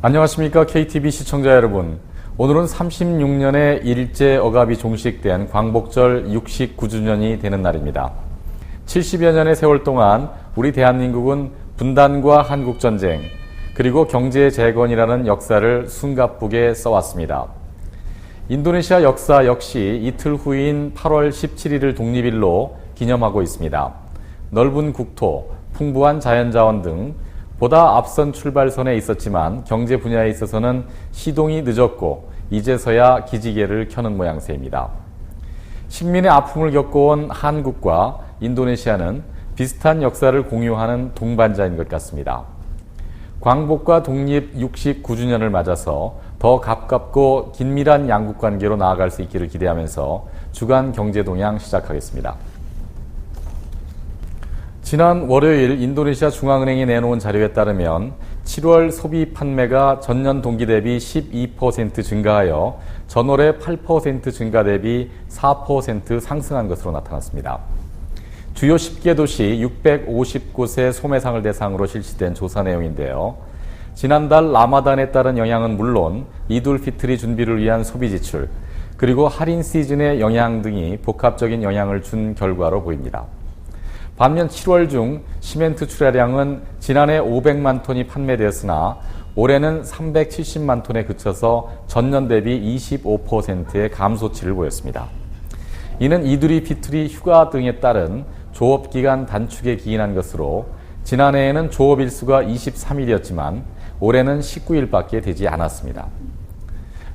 안녕하십니까 KTV 시청자 여러분. 오늘은 36년의 일제 억압이 종식된 광복절 69주년이 되는 날입니다. 70여 년의 세월 동안 우리 대한민국은 분단과 한국전쟁, 그리고 경제 재건이라는 역사를 숨가쁘게 써왔습니다. 인도네시아 역사 역시 이틀 후인 8월 17일을 독립일로 기념하고 있습니다. 넓은 국토, 풍부한 자연자원 등 보다 앞선 출발선에 있었지만 경제 분야에 있어서는 시동이 늦었고 이제서야 기지개를 켜는 모양새입니다. 식민의 아픔을 겪어온 한국과 인도네시아는 비슷한 역사를 공유하는 동반자인 것 같습니다. 광복과 독립 69주년을 맞아서 더 가깝고 긴밀한 양국 관계로 나아갈 수 있기를 기대하면서 주간 경제 동향 시작하겠습니다. 지난 월요일 인도네시아 중앙은행이 내놓은 자료에 따르면 7월 소비 판매가 전년 동기 대비 12% 증가하여 전월의 8% 증가 대비 4% 상승한 것으로 나타났습니다. 주요 10개 도시 650곳의 소매상을 대상으로 실시된 조사 내용인데요. 지난달 라마단에 따른 영향은 물론 이둘 피트리 준비를 위한 소비 지출, 그리고 할인 시즌의 영향 등이 복합적인 영향을 준 결과로 보입니다. 반면 7월 중 시멘트 출하량은 지난해 500만 톤이 판매되었으나 올해는 370만 톤에 그쳐서 전년 대비 25%의 감소치를 보였습니다. 이는 이두리 피투리 휴가 등에 따른 조업 기간 단축에 기인한 것으로 지난해에는 조업 일수가 23일이었지만 올해는 19일밖에 되지 않았습니다.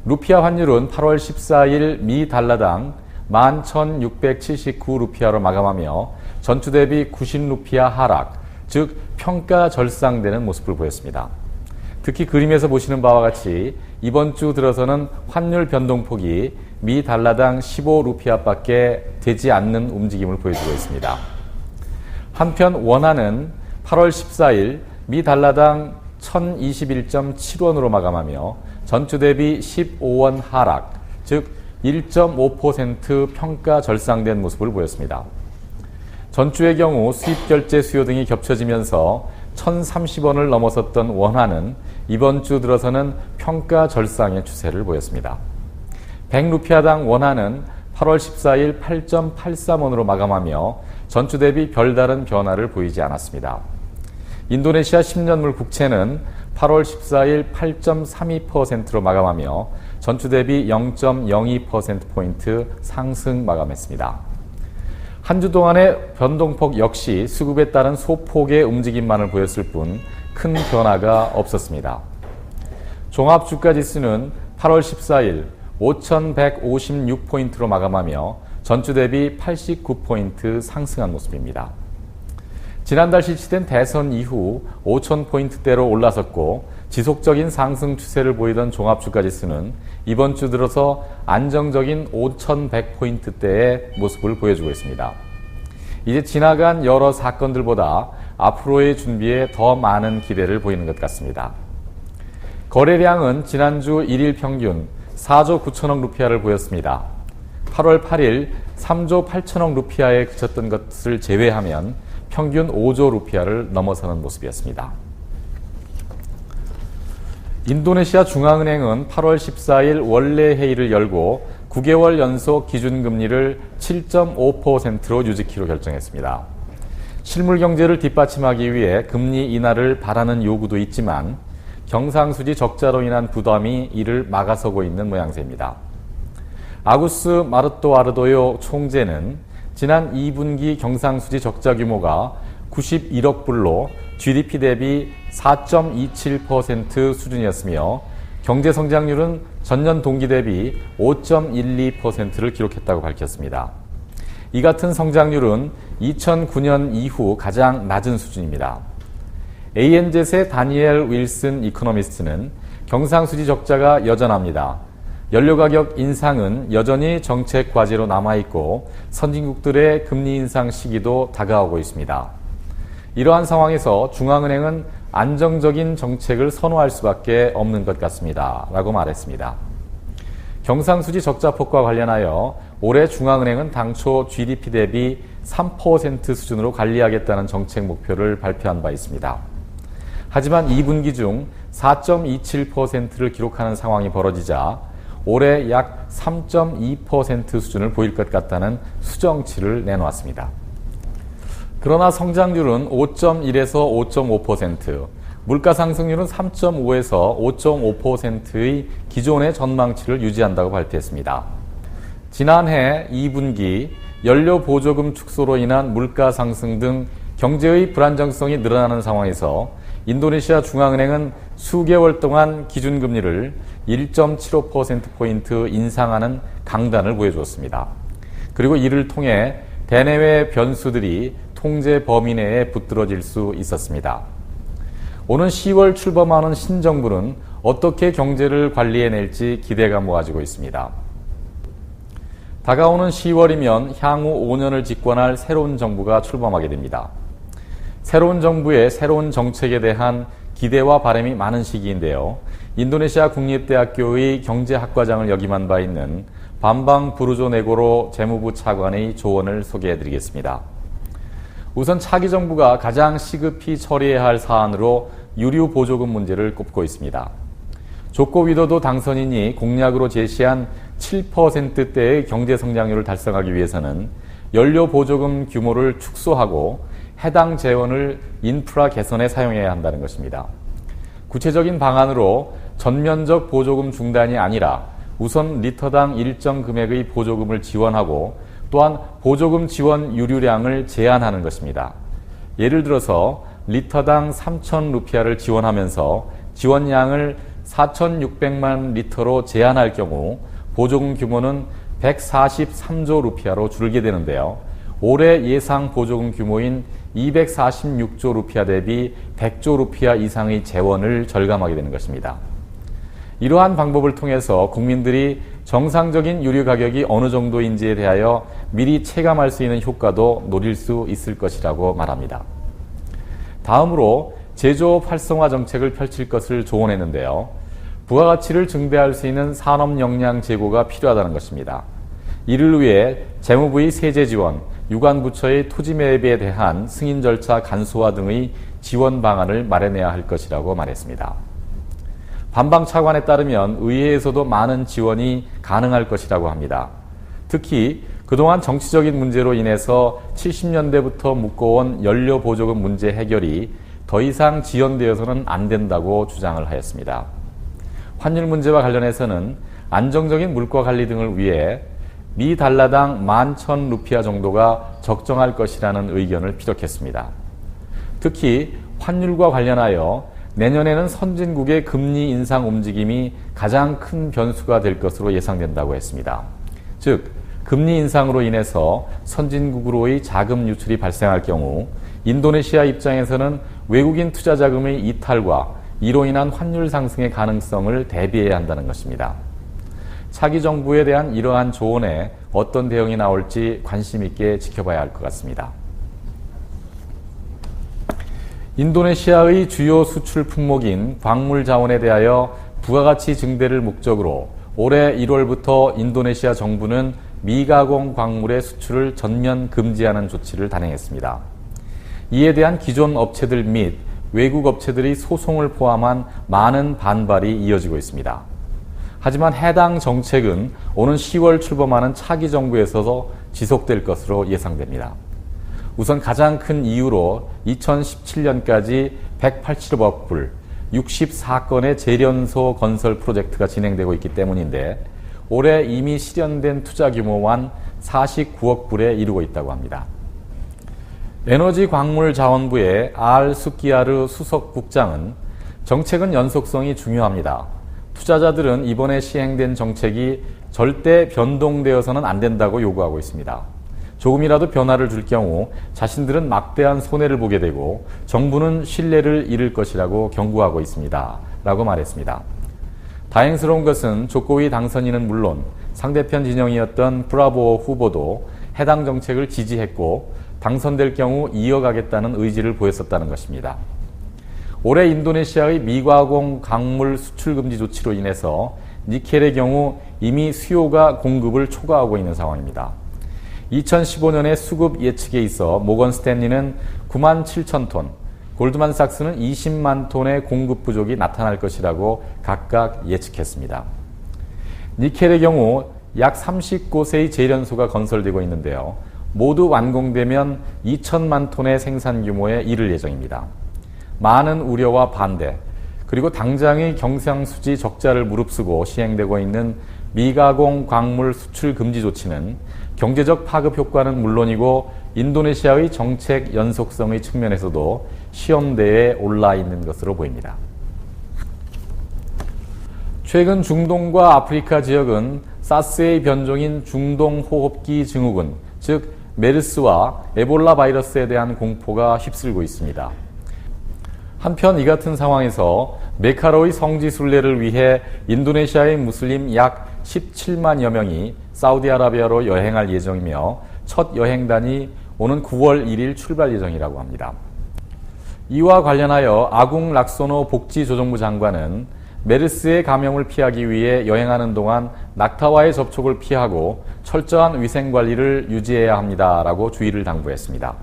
루피아 환율은 8월 14일 미 달러당 11,679루피아로 마감하며 전주 대비 90루피아 하락, 즉 평가 절상되는 모습을 보였습니다. 특히 그림에서 보시는 바와 같이 이번 주 들어서는 환율 변동폭이 미 달러당 15루피아밖에 되지 않는 움직임을 보여주고 있습니다. 한편 원화는 8월 14일 미 달러당 1021.7원으로 마감하며 전주 대비 15원 하락, 즉 1.5% 평가 절상된 모습을 보였습니다. 전주의 경우 수입 결제 수요 등이 겹쳐지면서 1,030원을 넘어섰던 원화는 이번 주 들어서는 평가 절상의 추세를 보였습니다. 100루피아당 원화는 8월 14일 8.83원으로 마감하며 전주 대비 별다른 변화를 보이지 않았습니다. 인도네시아 10년물 국채는 8월 14일 8.32%로 마감하며 전주 대비 0.02%포인트 상승 마감했습니다. 한 주 동안의 변동폭 역시 수급에 따른 소폭의 움직임만을 보였을 뿐 큰 변화가 없었습니다. 종합주가지수는 8월 14일 5,156포인트로 마감하며 전주 대비 89포인트 상승한 모습입니다. 지난달 실시된 대선 이후 5,000포인트대로 올라섰고 지속적인 상승 추세를 보이던 종합주가지수는 이번 주 들어서 안정적인 5,100포인트대의 모습을 보여주고 있습니다. 이제 지나간 여러 사건들보다 앞으로의 준비에 더 많은 기대를 보이는 것 같습니다. 거래량은 지난주 1일 평균 4조 9천억 루피아를 보였습니다. 8월 8일 3조 8천억 루피아에 그쳤던 것을 제외하면 평균 5조 루피아를 넘어서는 모습이었습니다. 인도네시아 중앙은행은 8월 14일 원래 회의를 열고 9개월 연속 기준금리를 7.5%로 유지키로 결정했습니다. 실물 경제를 뒷받침하기 위해 금리 인하를 바라는 요구도 있지만 경상수지 적자로 인한 부담이 이를 막아서고 있는 모양새입니다. 아구스 마르토 아르도요 총재는 지난 2분기 경상수지 적자 규모가 91억 불로 GDP 대비 4.27% 수준이었으며 경제 성장률은 전년 동기 대비 5.12%를 기록했다고 밝혔습니다. 이 같은 성장률은 2009년 이후 가장 낮은 수준입니다. ANZ의 다니엘 윌슨 이코노미스트는 경상수지 적자가 여전합니다. 연료 가격 인상은 여전히 정책 과제로 남아있고 선진국들의 금리 인상 시기도 다가오고 있습니다. 이러한 상황에서 중앙은행은 안정적인 정책을 선호할 수밖에 없는 것 같습니다. 라고 말했습니다. 경상수지 적자폭과 관련하여 올해 중앙은행은 당초 GDP 대비 3% 수준으로 관리하겠다는 정책 목표를 발표한 바 있습니다. 하지만 2분기 중 4.27%를 기록하는 상황이 벌어지자 올해 약 3.2% 수준을 보일 것 같다는 수정치를 내놓았습니다. 그러나 성장률은 5.1에서 5.5%, 물가 상승률은 3.5에서 5.5%의 기존의 전망치를 유지한다고 발표했습니다. 지난해 2분기 연료 보조금 축소로 인한 물가 상승 등 경제의 불안정성이 늘어나는 상황에서 인도네시아 중앙은행은 수개월 동안 기준금리를 1.75%포인트 인상하는 강단을 보여주었습니다. 그리고 이를 통해 대내외 변수들이 통제 범위 내에 붙들어질 수 있었습니다. 오는 10월 출범하는 신정부는 어떻게 경제를 관리해낼지 기대가 모아지고 있습니다. 다가오는 10월이면 향후 5년을 집권할 새로운 정부가 출범하게 됩니다. 새로운 정부의 새로운 정책에 대한 기대와 바람이 많은 시기인데요. 인도네시아 국립대학교의 경제학과장을 역임한 바 있는 반방 부르조 네고로 재무부 차관의 조언을 소개해 드리겠습니다. 우선 차기 정부가 가장 시급히 처리해야 할 사안으로 유류 보조금 문제를 꼽고 있습니다. 조코 위도도 당선인이 공약으로 제시한 7%대의 경제 성장률을 달성하기 위해서는 연료 보조금 규모를 축소하고 해당 재원을 인프라 개선에 사용해야 한다는 것입니다. 구체적인 방안으로 전면적 보조금 중단이 아니라 우선 리터당 일정 금액의 보조금을 지원하고 또한 보조금 지원 유류량을 제한하는 것입니다. 예를 들어서 리터당 3천 루피아를 지원하면서 지원량을 4,600만 리터로 제한할 경우 보조금 규모는 143조 루피아로 줄게 되는데요. 올해 예상 보조금 규모인 246조 루피아 대비 100조 루피아 이상의 재원을 절감하게 되는 것입니다. 이러한 방법을 통해서 국민들이 정상적인 유류 가격이 어느 정도인지에 대하여 미리 체감할 수 있는 효과도 노릴 수 있을 것이라고 말합니다. 다음으로 제조업 활성화 정책을 펼칠 것을 조언했는데요. 부가가치를 증대할 수 있는 산업 역량 제고가 필요하다는 것입니다. 이를 위해 재무부의 세제 지원, 유관부처의 토지 매입에 대한 승인 절차 간소화 등의 지원 방안을 마련해야 할 것이라고 말했습니다. 반방 차관에 따르면 의회에서도 많은 지원이 가능할 것이라고 합니다. 특히 그동안 정치적인 문제로 인해서 70년대부터 묶어온 연료 보조금 문제 해결이 더 이상 지연되어서는 안 된다고 주장을 하였습니다. 환율 문제와 관련해서는 안정적인 물가 관리 등을 위해 미 달러당 11,000 루피아 정도가 적정할 것이라는 의견을 피력했습니다. 특히 환율과 관련하여 내년에는 선진국의 금리 인상 움직임이 가장 큰 변수가 될 것으로 예상된다고 했습니다. 즉, 금리 인상으로 인해서 선진국으로의 자금 유출이 발생할 경우 인도네시아 입장에서는 외국인 투자 자금의 이탈과 이로 인한 환율 상승의 가능성을 대비해야 한다는 것입니다. 차기 정부에 대한 이러한 조언에 어떤 대응이 나올지 관심 있게 지켜봐야 할 것 같습니다. 인도네시아의 주요 수출 품목인 광물 자원에 대하여 부가가치 증대를 목적으로 올해 1월부터 인도네시아 정부는 미가공 광물의 수출을 전면 금지하는 조치를 단행했습니다. 이에 대한 기존 업체들 및 외국 업체들이 소송을 포함한 많은 반발이 이어지고 있습니다. 하지만 해당 정책은 오는 10월 출범하는 차기 정부에서도 지속될 것으로 예상됩니다. 우선 가장 큰 이유로 2017년까지 180억 불, 64건의 재련소 건설 프로젝트가 진행되고 있기 때문인데 올해 이미 실현된 투자 규모만 49억 불에 이르고 있다고 합니다. 에너지 광물 자원부의 알 수키아르 수석 국장은 정책은 연속성이 중요합니다. 투자자들은 이번에 시행된 정책이 절대 변동되어서는 안 된다고 요구하고 있습니다. 조금이라도 변화를 줄 경우 자신들은 막대한 손해를 보게 되고 정부는 신뢰를 잃을 것이라고 경고하고 있습니다. 라고 말했습니다. 다행스러운 것은 조코위 당선인은 물론 상대편 진영이었던 브라보 후보도 해당 정책을 지지했고 당선될 경우 이어가겠다는 의지를 보였었다는 것입니다. 올해 인도네시아의 미과공 강물 수출 금지 조치로 인해서 니켈의 경우 이미 수요가 공급을 초과하고 있는 상황입니다. 2015년에 수급 예측에 있어 모건 스탠리는 9만 7천 톤, 골드만삭스는 20만 톤의 공급 부족이 나타날 것이라고 각각 예측했습니다. 니켈의 경우 약 30곳의 재련소가 건설되고 있는데요. 모두 완공되면 2천만 톤의 생산 규모에 이를 예정입니다. 많은 우려와 반대, 그리고 당장의 경상수지 적자를 무릅쓰고 시행되고 있는 미가공 광물 수출 금지 조치는 경제적 파급 효과는 물론이고 인도네시아의 정책 연속성의 측면에서도 시험대에 올라 있는 것으로 보입니다. 최근 중동과 아프리카 지역은 사스의 변종인 중동 호흡기 증후군, 즉 메르스와 에볼라 바이러스에 대한 공포가 휩쓸고 있습니다. 한편 이 같은 상황에서 메카로의 성지 순례를 위해 인도네시아의 무슬림 약 17만여 명이 사우디아라비아로 여행할 예정이며 첫 여행단이 오는 9월 1일 출발 예정이라고 합니다. 이와 관련하여 아궁 락소노 복지조정부 장관은 메르스의 감염을 피하기 위해 여행하는 동안 낙타와의 접촉을 피하고 철저한 위생 관리를 유지해야 합니다라고 주의를 당부했습니다.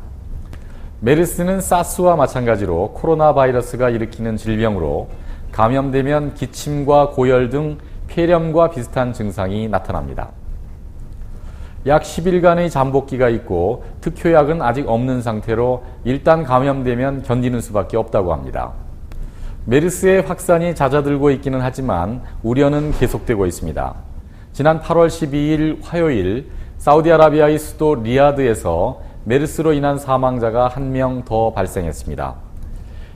메르스는 사스와 마찬가지로 코로나 바이러스가 일으키는 질병으로 감염되면 기침과 고열 등 폐렴과 비슷한 증상이 나타납니다. 약 10일간의 잠복기가 있고 특효약은 아직 없는 상태로 일단 감염되면 견디는 수밖에 없다고 합니다. 메르스의 확산이 잦아들고 있기는 하지만 우려는 계속되고 있습니다. 지난 8월 12일 화요일 사우디아라비아의 수도 리야드에서 메르스로 인한 사망자가 한 명 더 발생했습니다.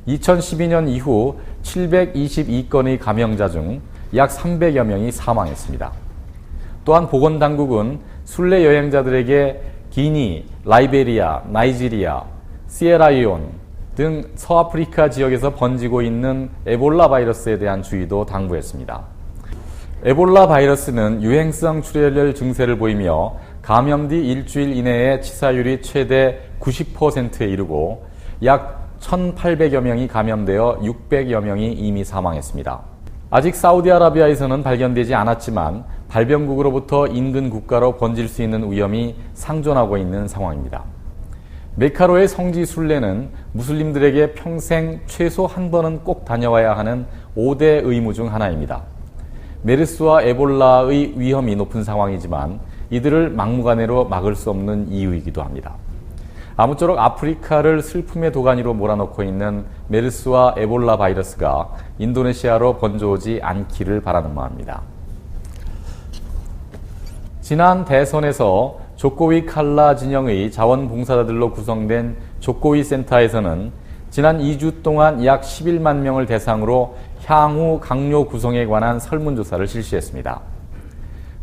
2012년 이후 722건의 감염자 중 약 300여 명이 사망했습니다. 또한 보건당국은 순례 여행자들에게 기니, 라이베리아, 나이지리아, 시에라이온 등 서아프리카 지역에서 번지고 있는 에볼라 바이러스에 대한 주의도 당부했습니다. 에볼라 바이러스는 유행성 출혈 증세를 보이며 감염 뒤 일주일 이내에 치사율이 최대 90%에 이르고 약 1,800여 명이 감염되어 600여 명이 이미 사망했습니다. 아직 사우디아라비아에서는 발견되지 않았지만 발병국으로부터 인근 국가로 번질 수 있는 위험이 상존하고 있는 상황입니다. 메카로의 성지 순례는 무슬림들에게 평생 최소 한 번은 꼭 다녀와야 하는 5대 의무 중 하나입니다. 메르스와 에볼라의 위험이 높은 상황이지만 이들을 막무가내로 막을 수 없는 이유이기도 합니다. 아무쪼록 아프리카를 슬픔의 도가니로 몰아넣고 있는 메르스와 에볼라 바이러스가 인도네시아로 번져오지 않기를 바라는 마음입니다. 지난 대선에서 조코위 칼라 진영의 자원봉사자들로 구성된 조코위 센터에서는 지난 2주 동안 약 11만 명을 대상으로 향후 강요 구성에 관한 설문조사를 실시했습니다.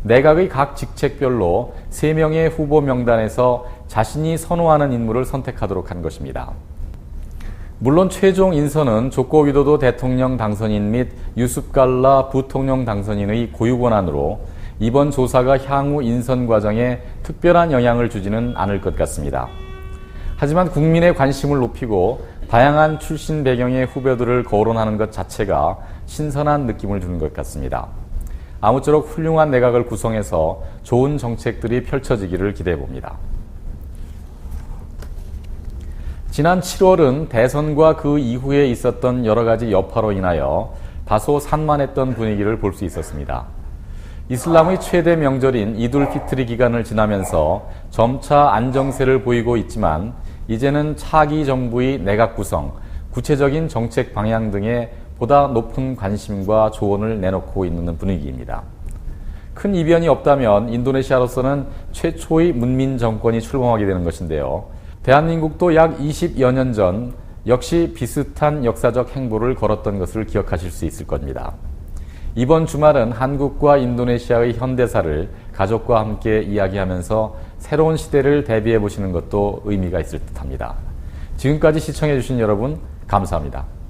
내각의 각 직책별로 3명의 후보 명단에서 자신이 선호하는 인물을 선택하도록 한 것입니다. 물론 최종 인선은 조코 위도도 대통령 당선인 및 유습갈라 부통령 당선인의 고유 권한으로 이번 조사가 향후 인선 과정에 특별한 영향을 주지는 않을 것 같습니다. 하지만 국민의 관심을 높이고 다양한 출신 배경의 후배들을 거론하는 것 자체가 신선한 느낌을 주는 것 같습니다. 아무쪼록 훌륭한 내각을 구성해서 좋은 정책들이 펼쳐지기를 기대해 봅니다. 지난 7월은 대선과 그 이후에 있었던 여러 가지 여파로 인하여 다소 산만했던 분위기를 볼 수 있었습니다. 이슬람의 최대 명절인 이둘 피트리 기간을 지나면서 점차 안정세를 보이고 있지만 이제는 차기 정부의 내각 구성, 구체적인 정책 방향 등에 보다 높은 관심과 조언을 내놓고 있는 분위기입니다. 큰 이변이 없다면 인도네시아로서는 최초의 문민 정권이 출범하게 되는 것인데요. 대한민국도 약 20여 년 전 역시 비슷한 역사적 행보를 걸었던 것을 기억하실 수 있을 겁니다. 이번 주말은 한국과 인도네시아의 현대사를 가족과 함께 이야기하면서 새로운 시대를 대비해 보시는 것도 의미가 있을 듯 합니다. 지금까지 시청해 주신 여러분 감사합니다.